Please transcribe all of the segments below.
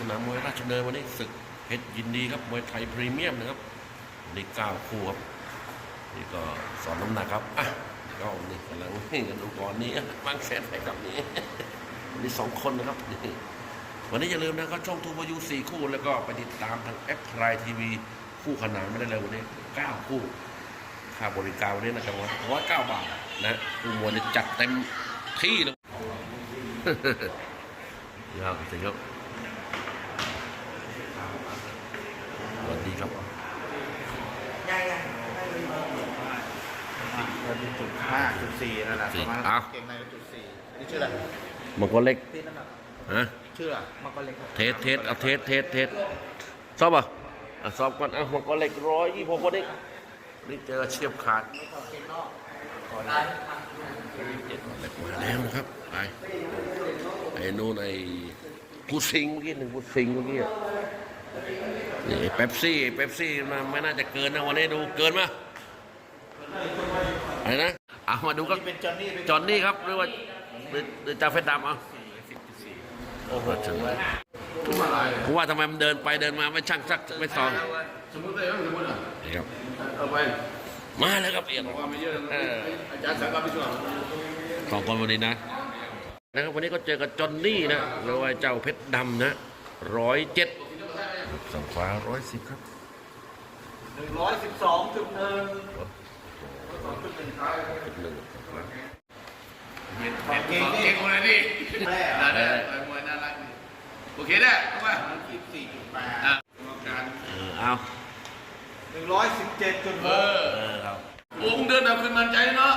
สนามมวยราชดำเนินวันนี้ศึกเพชรยินดีครับมวยไทยพรีเมียมนะครับวันนี่เก้าคู่ครับนี่ก็สอนน้ำหนักครับอะก็นี่กำลังนี่กันดูก่อนนี่บางแสนไปครับนี่วันนี้สองคนนะครับนี่วันนี้อย่าลืมนะครับช่องทูบยูสี่คู่แล้วก็ไปติดตามทางแอปพลายทีวีคู่ขนานไม่ได้เลยวันนี้เก้าคู่ค่าบริการวันนี้นะครับว่าร้อยเก้าบาทนะคู่มวยเนี่ยจัดเต็มที่เลยครับสวัสดีครับสวัสดีครับ เราดู จุดห้าจุดสี่นั่นแหละประมาณอ้าวเก่งในจุดสี่นี่ชื่ออะไรมังกรเล็กพี่นั่นแหละฮะชื่ออะไรมังกรเล็กครับเทสเทสเอาเทสเทสเทสสอบอะอะสอบก่อนอะมังกรเล็กร้อยยี่สิบหกคนนี้นี่เจอเชียบขาดเจ็ดเล็กมาแล้วนะครับไปไอ้นู่นไอ้ผู้สิงเมื่อกี้หนึ่งผู้สิงเมื่อกี้อะนี่เป๊ปซี่เป๊ปซี่มันไม่น่าจะเกินนะวันนี้ดูเกินมา อะไรนะเอามาดูครับนี่เป็นจอห์นนี่เป็นจอห์นนี่ครับหรือว่าหรือหรือจ่าเฟสดำเอาโอ้โหถึงผมว่าทำไมมันเดินไปเดินมาไม่ช่างสักไม่สองสมมติเลยว่าสมมติอะนี่ครับเอาไปมาแล้วครับเอียดว่าไม่เยอะเอออาจารย์สั่งการไปช่วยสองคนวันนี้นะนะครับวันนี้ก็เจอกับจอห์นนี่นะหรือว่าเจ้าเพชรดำนะร้อยเจ็ดสังฟ้าร้อยสิบครับหนึ่งร้อยสิบสองจุดหนึ่ง จุดหนึ่งเก่งเก่งคนละนี่แม่น่าได้ต่อยมวยน่ารักดีโอเคได้เข้ามาสิบสี่จุดแปดการเออเอาหนึ่งร้อยสิบเจ็ดจุดหเอกอเออครับวงเดินเอาขึ้นมันใจเนาะ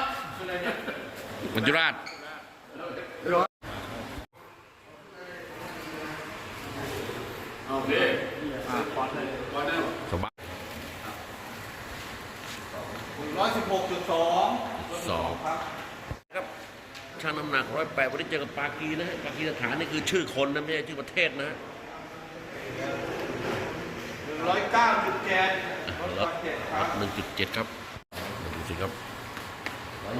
มัจจุราชโอเคสบาย หนึ่ง ร้อยสิบหกจุดสองสองครับครับช่างน้ำหนักร้อยแปดวันนี้เจอกับปากีนะฮะปากีสถานนี่คือชื่อคนนะไม่ใช่ชื่อประเทศนะฮะหนึ่งร้อยเก้าจุดเจ็ดลดลก่อดนเจ็ดครับหนึ่งจุดเจ็ดครับดูสิครับ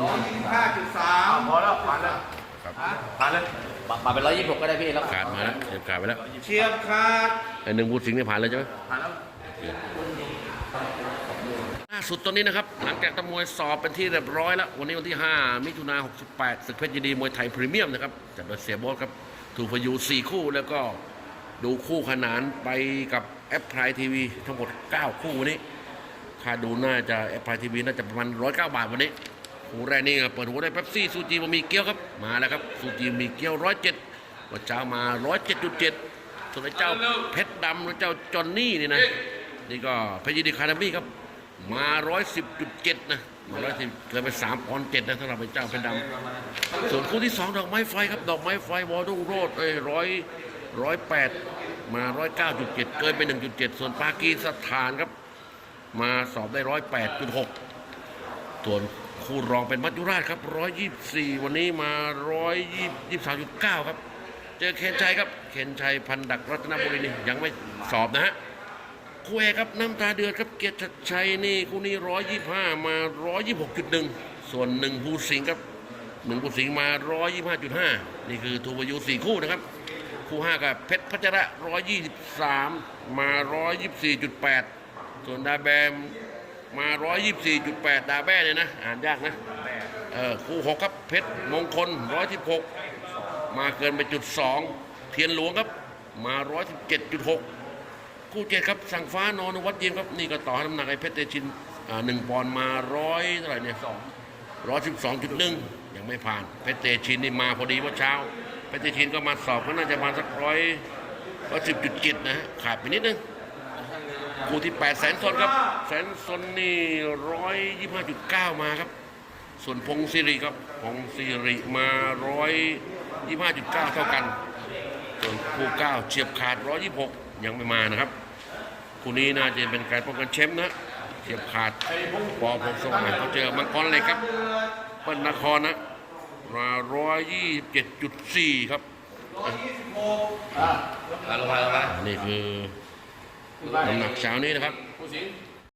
ร้อยยี่สิบห้าจุดสามพอแล้วผ่านแล้วครับผ่านแล้วปรับเป็นร้อยยี่สิบหกก็ได้พี่แล้วการมาแล้วเตรียมการไปแล้วเชียบขาดไอ้หนึ่งบูสิงห์นี่ผ่านเลยใช่ไหมผ่านแล้วล่า สุดตอนนี้นะครับ หลังจากตะมวยสอบเป็นที่เรียบร้อยแล้ว วันนี้วันที่ 5 มิถุนา68ศึกเพชรยินดีมวยไทยพรีเมียมนะครับจัดโดยเสียโบอสครับถูกพยูสี่คู่แล้วก็ดูคู่ขนานไปกับแอปพลายทีวีทั้งหมด 9 คู่วันนี้ค่าดูน่าจะแอปพลายทีวีน่าจะประมาณ109 บาทวันนี้คู่แรกนี่เปิดหัวได้เป๊ปซี่ซูจีบะหมี่เกี๊ยวครับมาแล้วครับซูจีบะหมี่เกี๊ยว107วันเช้ามา 107.7ส่วนไอ้เจ้าเพชรดำหรือเจ้าจอนนี่นี่นะนี่ก็เพชรยินดีคารามี่ครับ มา110.7นะมา110เกินไป3ปอนด์7นะสำหรับไอ้เจ้าเพชรดำส่วนคู่ที่2ดอกไม้ไฟครับดอกไม้ไฟวอลดุงโรดเอ้ยร้อยร้อยแปดมา109.7เก้าจุดเจ็ดเกินไป1.7ส่วนปากีสถานครับ มาสอบได้ร้อยแปดจุดหกส่วนคู่รองเป็นมัจจุราชครับร้อยยี่สี่วันนี้มาร้อยยี่ยี่สามจุดเก้าครับ เจอเคนชัยครับเคนชัยพันดักรัตนบุรีนี่ยังไม่สอบนะฮะ คู่เอกครับน้ำตาเดือดครับเกียรติชัยนี่คู่นี้ร้อยยี่ห้ามาร้อยยี่หกจุดหนึ่งส่วนหนึ่งภูสิงห์ครับหนึ่งภูสิงห์มาร้อยยี่ห้าจุดห้านี่คือทูวายุสี่คู่นะครับ คู่ห้ากับเพชรพัชระร้อยยี่สิบสามมาร้อยยี่สี่จุดแปดส่วนดาแบมมา124.8ดแปดดาแบ้เนี่ยนะ อ่านยากนะเออคู่หกครับเพชรมงคล116มาเกินไปจุดสองเทียนหลวงครับมา117.6 คู่เจ็ดครับสั่งฟ้านอนวัดเย็นครับนี่ก็ต่อให้น้ำหนักไอ้เพชรเตชินหนึ่งปอนด์มาร้อยเท่าไหร่เนี่ยสองร้อยสิบสองจุดหนึ่งยังไม่ผ่านเพชรเตชินนี่มาพอดีเมื่อเช้าเพชรเตชินก็มาสอบก็น่าจะมาสักร้อยร้อยสิบจุดเจ็ดนะฮะขาดไปนิดนึงคู่ที่8แสนซนครับแสนซนนี่ร้อยยี่ห้าจุดเก้ามาครับ ส่วนพงศิริครับพงศิริมาร้อยยี่ห้าจุดเก้าเท่ากันส่วนคู่เก้าเฉียบขาดร้อยยี่หกยังไม่มานะครับ คู่นี้น่าจะเป็นการป้องกันแชมป์นะเฉียบขาดปอพงสว่างเขาเจอมังกรเหล็กครับเปิ้ลนครนะมาร้อยยี่สิบเจ็ดจุดสี่ครับร้อยยี่สิบหกลงมาลงมานี่คือน้ำหนักเช้านี้นะครับผู้สิงห์